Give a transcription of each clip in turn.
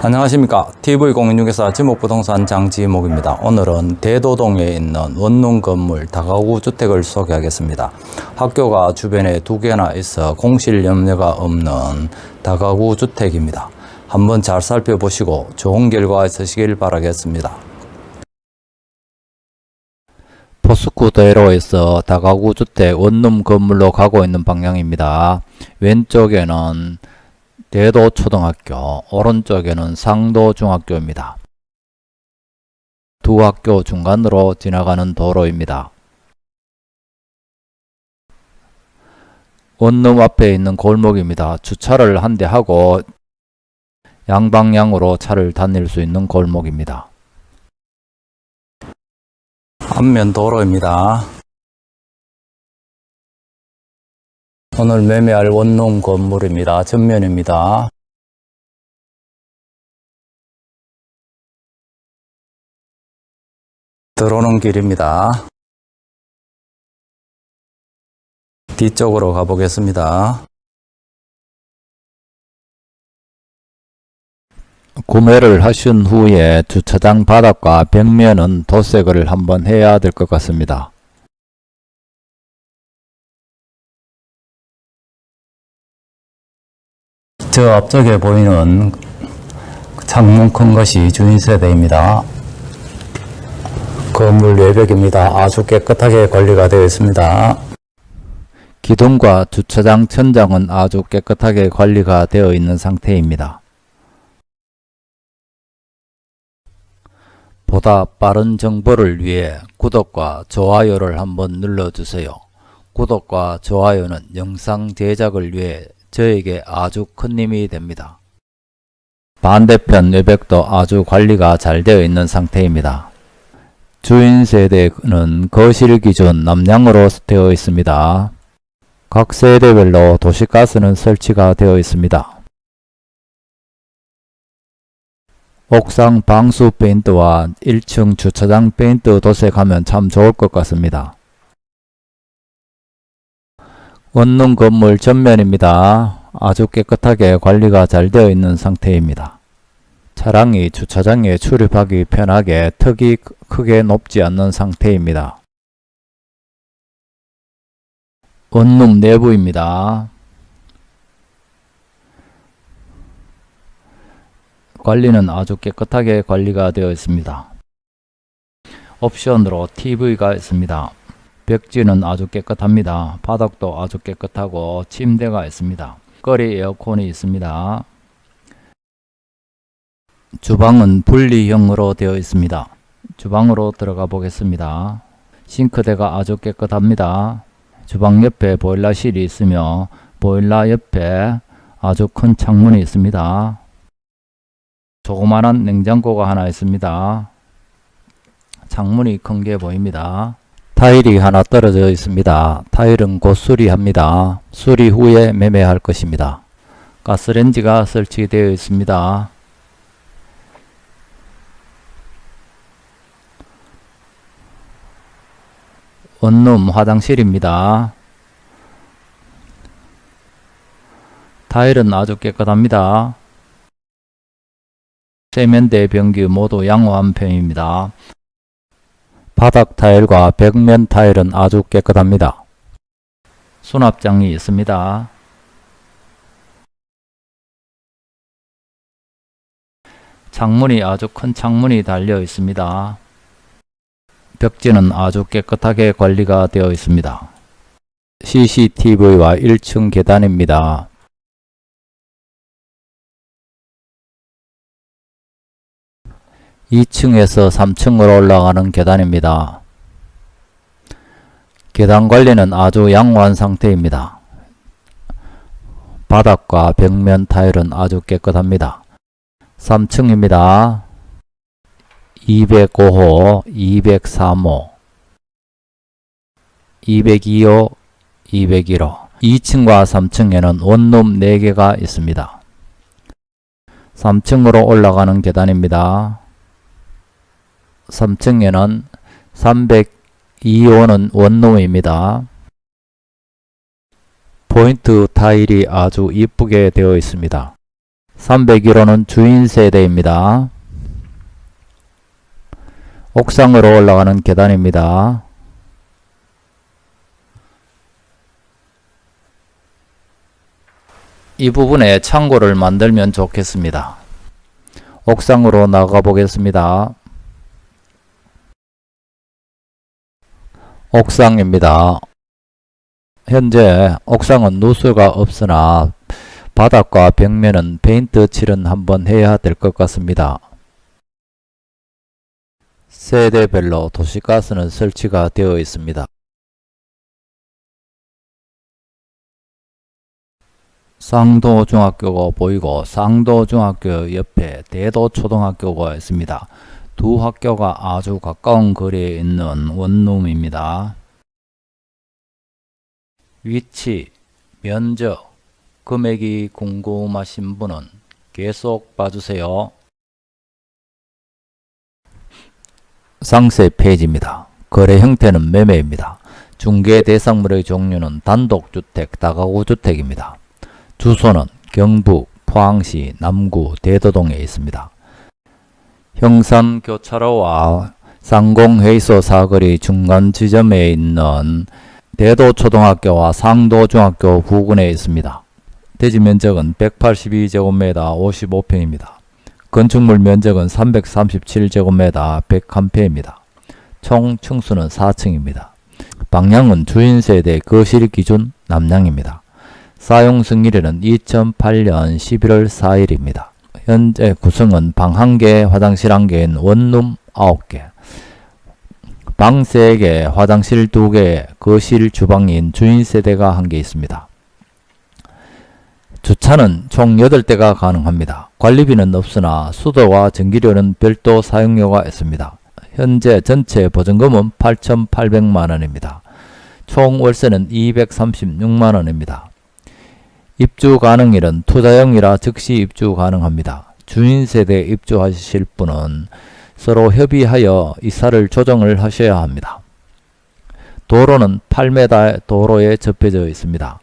안녕하십니까. TV공인중개사 지목부동산 장지목입니다. 오늘은 대도동에 있는 원룸 건물 다가구 주택을 소개하겠습니다. 학교가 주변에 두 개나 있어 공실 염려가 없는 다가구 주택입니다. 한번 잘 살펴보시고 좋은 결과 있으시길 바라겠습니다. 포스코 대로에서 다가구 주택 원룸 건물로 가고 있는 방향입니다. 왼쪽에는 대도 초등학교, 오른쪽에는 상도 중학교입니다. 두 학교 중간으로 지나가는 도로입니다. 원룸 앞에 있는 골목입니다. 주차를 한 대 하고 양방향으로 차를 다닐 수 있는 골목입니다. 앞면 도로입니다. 오늘 매매할 원룸 건물입니다. 전면입니다. 들어오는 길입니다. 뒤쪽으로 가보겠습니다. 구매를 하신 후에 주차장 바닥과 벽면은 도색을 한번 해야 될 것 같습니다. 저 앞쪽에 보이는 창문 큰 것이 주인 세대입니다. 건물 외벽입니다. 아주 깨끗하게 관리가 되어 있습니다. 기둥과 주차장 천장은 아주 깨끗하게 관리가 되어 있는 상태입니다. 보다 빠른 정보를 위해 구독과 좋아요를 한번 눌러주세요. 구독과 좋아요는 영상 제작을 위해 저에게 아주 큰 힘이 됩니다. 반대편 외벽도 아주 관리가 잘 되어 있는 상태입니다. 주인 세대는 거실 기준 남량으로 되어 있습니다. 각 세대별로 도시가스는 설치가 되어 있습니다. 옥상 방수 페인트와 1층 주차장 페인트 도색하면 참 좋을 것 같습니다. 원룸 건물 전면입니다. 아주 깨끗하게 관리가 잘 되어 있는 상태입니다. 차량이 주차장에 출입하기 편하게 턱이 크게 높지 않는 상태입니다. 원룸 내부입니다. 관리는 아주 깨끗하게 관리가 되어 있습니다. 옵션으로 TV가 있습니다. 벽지는 아주 깨끗합니다. 바닥도 아주 깨끗하고 침대가 있습니다. 거리 에어컨이 있습니다. 주방은 분리형으로 되어 있습니다. 주방으로 들어가 보겠습니다. 싱크대가 아주 깨끗합니다. 주방 옆에 보일러실이 있으며 보일러 옆에 아주 큰 창문이 있습니다. 조그마한 냉장고가 하나 있습니다. 창문이 큰 게 보입니다. 타일이 하나 떨어져 있습니다. 타일은 곧 수리합니다. 수리 후에 매매할 것입니다. 가스렌지가 설치되어 있습니다. 원룸 화장실입니다. 타일은 아주 깨끗합니다. 세면대 변기 모두 양호한 편입니다. 바닥 타일과 벽면 타일은 아주 깨끗합니다. 수납장이 있습니다. 창문이 아주 큰 창문이 달려 있습니다. 벽지는 아주 깨끗하게 관리가 되어 있습니다. CCTV와 1층 계단입니다. 2층에서 3층으로 올라가는 계단입니다. 계단 관리는 아주 양호한 상태입니다. 바닥과 벽면 타일은 아주 깨끗합니다. 3층입니다. 205호, 203호, 202호, 201호. 2층과 3층에는 원룸 4개가 있습니다. 3층으로 올라가는 계단입니다. 3층에는 302호는 원룸입니다. 포인트 타일이 아주 이쁘게 되어 있습니다. 301호는 주인 세대입니다. 옥상으로 올라가는 계단입니다. 이 부분에 창고를 만들면 좋겠습니다. 옥상으로 나가 보겠습니다. 옥상입니다. 현재 옥상은 누수가 없으나 바닥과 벽면은 페인트 칠은 한번 해야 될 것 같습니다. 세대별로 도시가스는 설치가 되어 있습니다. 쌍도중학교가 보이고 쌍도중학교 옆에 대도초등학교가 있습니다. 두 학교가 아주 가까운 거리에 있는 원룸입니다. 위치, 면적, 금액이 궁금하신 분은 계속 봐주세요. 상세 페이지입니다. 거래 형태는 매매입니다. 중개 대상물의 종류는 단독주택, 다가구주택입니다. 주소는 경북 포항시 남구 대도동에 있습니다. 형산교차로와 상공회의소 사거리 중간 지점에 있는 대도초등학교와 상도중학교 부근에 있습니다. 대지 면적은 182제곱미터 55평입니다. 건축물 면적은 337제곱미터 101평입니다. 총 층수는 4층입니다. 방향은 주인 세대 거실 기준 남향입니다. 사용 승일에는 2008년 11월 4일입니다. 현재 구성은 방 1개, 화장실 1개인 원룸 9개, 방 3개, 화장실 2개, 거실, 주방인 주인 세대가 1개 있습니다. 주차는 총 8대가 가능합니다. 관리비는 없으나 수도와 전기료는 별도 사용료가 있습니다. 현재 전체 보증금은 8,800만원입니다. 총 월세는 236만원입니다. 입주 가능일은 투자형이라 즉시 입주 가능합니다. 주인 세대 입주하실 분은 서로 협의하여 이사를 조정을 하셔야 합니다. 도로는 8m 도로에 접혀져 있습니다.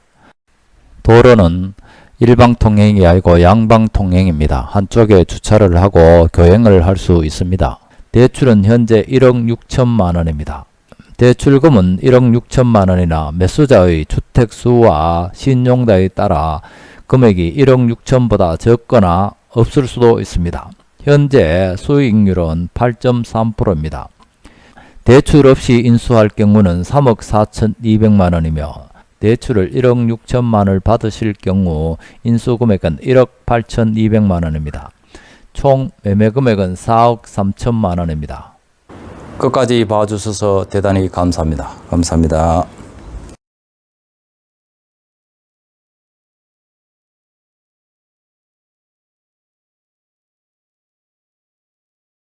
도로는 일방 통행이 아니고 양방 통행입니다. 한쪽에 주차를 하고 교행을 할 수 있습니다. 대출은 현재 1억 6천만 원입니다. 대출금은 1억 6천만 원이나 매수자의 주택 수와 신용도에 따라 금액이 1억 6천보다 적거나 없을 수도 있습니다. 현재 수익률은 8.3%입니다. 대출 없이 인수할 경우는 3억 4천2백만 원이며 대출을 1억 6천만 원을 받으실 경우 인수 금액은 1억 8천2백만 원입니다. 총 매매 금액은 4억 3천만 원입니다. 끝까지 봐주셔서 대단히 감사합니다. 감사합니다.